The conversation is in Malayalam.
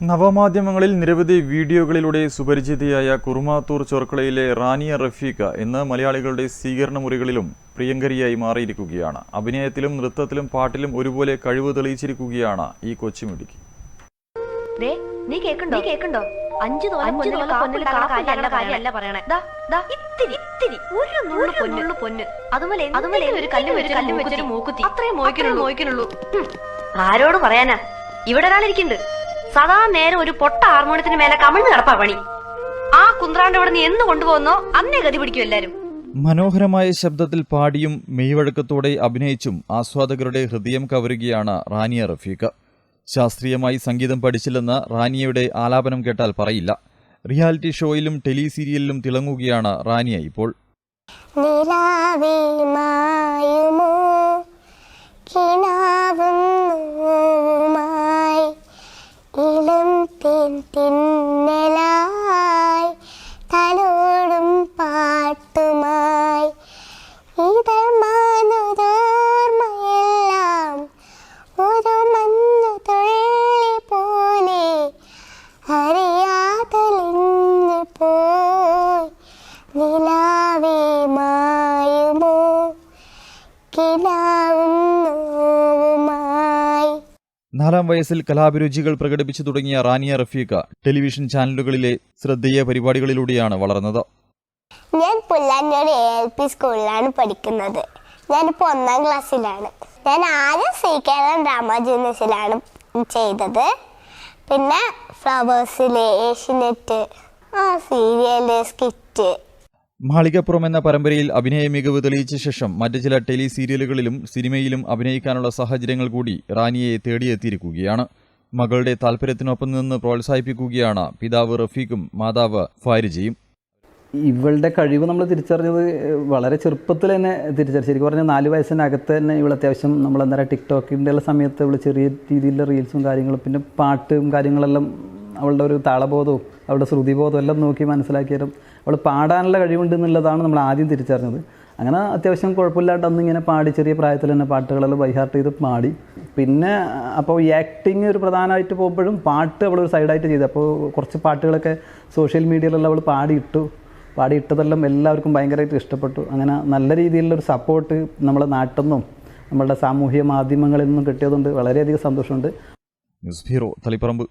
നവമാധ്യമങ്ങളിൽ നിരവധി വീഡിയോകളിലൂടെ സുപരിചിതയായ കുറുമാത്തൂർ ചോർക്കളയിലെ റാനിയ റഫീഖ ഇന്ന് മലയാളികളുടെ സ്വീകരണ മുറികളിലും പ്രിയങ്കരിയായി മാറിയിരിക്കുകയാണ്. അഭിനയത്തിലും നൃത്തത്തിലും പാട്ടിലും ഒരുപോലെ കഴിവ് തെളിയിച്ചിരിക്കുകയാണ് ഈ കൊച്ചുമിടുക്കി ദേ, നീ കേക്കണ്ടോ? നീ കേക്കണ്ടോ? അഞ്ചു തോല പൊന്നിൽ കാപ്പുണ്ടാക്കുന്ന കാര്യമല്ല പറയണേ. ദാ, ദാ, ഇത്തിരി ഇത്തിരി ഒരു നുള്ളു പൊന്നു. പൊന്ന്. അതുപോലെ അതുപോലെ ഒരു കല്ല് വെച്ച് കല്ല് വെച്ചൊരു മൂക്കുത്തി അത്രയും മോയ്ക്കണുള്ളൂ മോയ്ക്കണുള്ളൂ ആരോട് പറയാനാ? ഇവിടെ ഒരാളിരിക്കുന്നുണ്ട്. സദാ നേരെ ഒരു പൊട്ട ഹാർമോണിയത്തിന് മേലെ കമിഴ്ന്ന് കിടപ്പാ പണി. ആ കുന്ത്രാണ്ട് ഇവിടെ നീ എന്ന് കൊണ്ടുപോകുന്നോ അന്നേ ഗതി പിടിക്കും എല്ലാരും. മനോഹരമായ ശബ്ദത്തിൽ പാടിയും മെയ്വഴക്കത്തോടെ അഭിനയിച്ചും ആസ്വാദകരുടെ ഹൃദയം കവരുകയാണ് റാനിയ റഫീഖ. ശാസ്ത്രീയമായി സംഗീതം പഠിച്ചില്ലെന്ന് റാനിയയുടെ ആലാപനം കേട്ടാൽ പറയില്ല. റിയാലിറ്റി ഷോയിലും ടെലി സീരിയലിലും തിളങ്ങുകയാണ് റാനിയ ഇപ്പോൾ. നിലാവേ മായുമോ ഇളം നാലാം വയസ്സിൽ കലാഭിരുചികൾ പ്രകടിപ്പിച്ചു തുടങ്ങിയ റാനിയ റഫീഖ ടെലിവിഷൻ ചാനലുകളിലെ ശ്രദ്ധേയ പരിപാടികളിലൂടെയാണ് വളർന്നത്. ഞാൻ എ എൽ പി സ്കൂളിലാണ് പഠിക്കുന്നത്. ഞാനിപ്പോൾ ഒന്നാം ക്ലാസ്സിലാണ് ഞാൻ ആദ്യം സി കേരളം ഡ്രാമ ജൂനിയേഴ്സിലാണ് ചെയ്തത്. പിന്നെ ഫ്ലവേഴ്സിലെ ഏഷ്യനെറ്റ് ആ സീരിയൽ സ്കിറ്റ് മാളികപ്പുറം എന്ന പരമ്പരയിൽ അഭിനയ മികവ് തെളിയിച്ച ശേഷം മറ്റ് ചില ടെലി സീരിയലുകളിലും സിനിമയിലും അഭിനയിക്കാനുള്ള സാഹചര്യങ്ങൾ കൂടി റാനിയെ തേടിയെത്തിയിരിക്കുകയാണ്. മകളുടെ താല്പര്യത്തിനൊപ്പം നിന്ന് പ്രോത്സാഹിപ്പിക്കുകയാണ് പിതാവ് റഫീഖും മാതാവ് ഫാരിജയും. ഇവളുടെ കഴിവ് നമ്മൾ തിരിച്ചറിഞ്ഞത് വളരെ ചെറുപ്പത്തിൽ തന്നെ തിരിച്ചറിഞ്ഞു. ശരിക്കും പറഞ്ഞാൽ നാല് വയസ്സിനകത്ത് തന്നെ ഇവൾ അത്യാവശ്യം നമ്മൾ എന്താ പറയുക ടിക്ടോക്കിന്റെ ഉള്ള സമയത്ത് ഇവൾ ചെറിയ രീതിയിലുള്ള റീൽസും കാര്യങ്ങളും പിന്നെ പാട്ടും കാര്യങ്ങളെല്ലാം അവളുടെ ഒരു താളബോധവും അവളുടെ ശ്രുതിബോധം എല്ലാം നോക്കി മനസ്സിലാക്കിയാലും അവൾ പാടാനുള്ള കഴിവുണ്ട് എന്നുള്ളതാണ് നമ്മൾ ആദ്യം തിരിച്ചറിഞ്ഞത്. അങ്ങനെ അത്യാവശ്യം കുഴപ്പമില്ലാണ്ട് അന്ന് ഇങ്ങനെ പാടി ചെറിയ പ്രായത്തിൽ തന്നെ പാട്ടുകളെല്ലാം ബൈഹാർട്ട് ചെയ്ത് പാടി. പിന്നെ അപ്പോൾ ഈ ആക്ടിങ് ഒരു പ്രധാനമായിട്ട് പോകുമ്പോഴും പാട്ട് അവൾ ഒരു സൈഡായിട്ട് ചെയ്തു. അപ്പോൾ കുറച്ച് പാട്ടുകളൊക്കെ സോഷ്യൽ മീഡിയയിലെല്ലാം അവൾ പാടിയിട്ടു. പാടിയിട്ടതെല്ലാം എല്ലാവർക്കും ഭയങ്കരമായിട്ട് ഇഷ്ടപ്പെട്ടു. അങ്ങനെ നല്ല രീതിയിലുള്ള ഒരു സപ്പോർട്ട് നമ്മുടെ നാട്ടിൽ നിന്നും നമ്മളുടെ സാമൂഹ്യ മാധ്യമങ്ങളിൽ നിന്നും കിട്ടിയതുകൊണ്ട് വളരെയധികം സന്തോഷമുണ്ട്. News bureau Taliparamba.